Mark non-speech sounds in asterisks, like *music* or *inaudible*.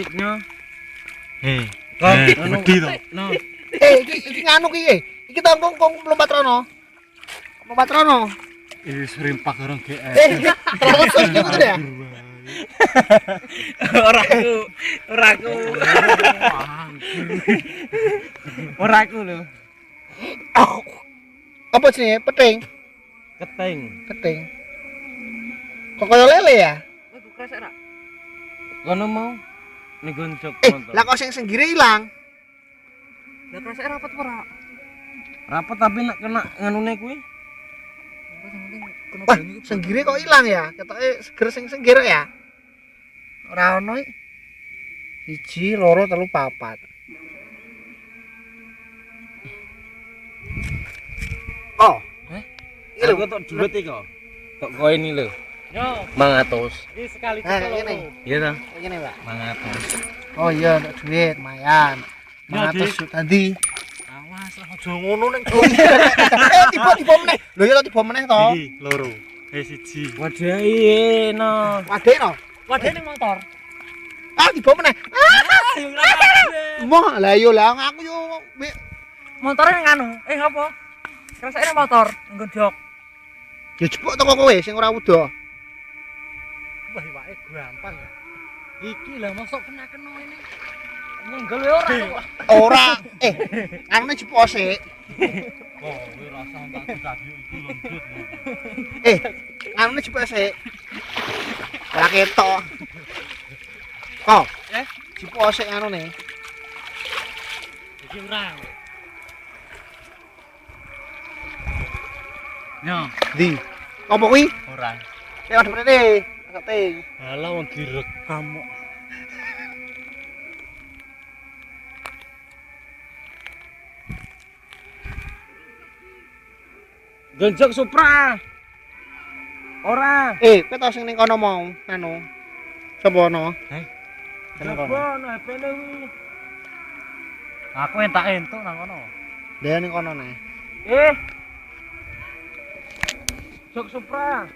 Tiknya. Heh. Kok Eh, anu, gede to. No. Eh, iki iki nganu ki. eh. Iki tong kong kong lompat rono. Lompat rono. Ini serimpak orang GR. Eh, terus gitu ya. Ora aku. Ora aku. Ora aku lho. Apa sih peting? Keteng. Peting. Kok kaya lele ya? Aku kresek ra. Kono mau ning goncok Eh, lah kok sing senggire ilang. Lah kresek rapat ora? Rapat tapi nak kena nganune kuwi. Wah, senggire kok ilang ya? Ketoke seger sing senggire ya. Ora ono. Siji, loro, telu, papat. Oh. Eh? Iki lho. Tok dhuwit iki kok. Koin iki lho. Yo, 500. ini sekali Eh, ngene. Iya ta? Kayak gini, Pak. 500. Oh iya, untuk duit, lumayan. Ya. 500 juta tadi. awas lah aja ngono ning Oh iya. *laughs* Eh, tiba tiba meneh. Lho ya tiba meneh to. iki loro. Eh siji. Wadah iya no. Waduh no. Wadah ning motor. Ah, tiba meneh. Moh, lah yo lah aku yo wi- motornya nganu eh apa rasanya motor nggodok ya jebuk teko kowe sing ora wudo. wah wae gampang ya iki lah masuk kena kena ini nyenggel ya orang ora eh aku nih cepo sih oh gue rasa entah itu tadi itu lembut eh aku nih Ora ketok. laki kok eh cepo sih iki orang Nyo. Di. Apa kuwi? Ora. Lewat ada berarti. Sating. Alah wong direkam kok. Gonjok Supra. Ora. Eh, kowe tau sing ning kono mau anu. Sapa ono? Eh? Seneng kono. Coba no HP-ne kuwi. Aku entak entuk nang kono. Dia ning kono nih. Eh. Jok Supra.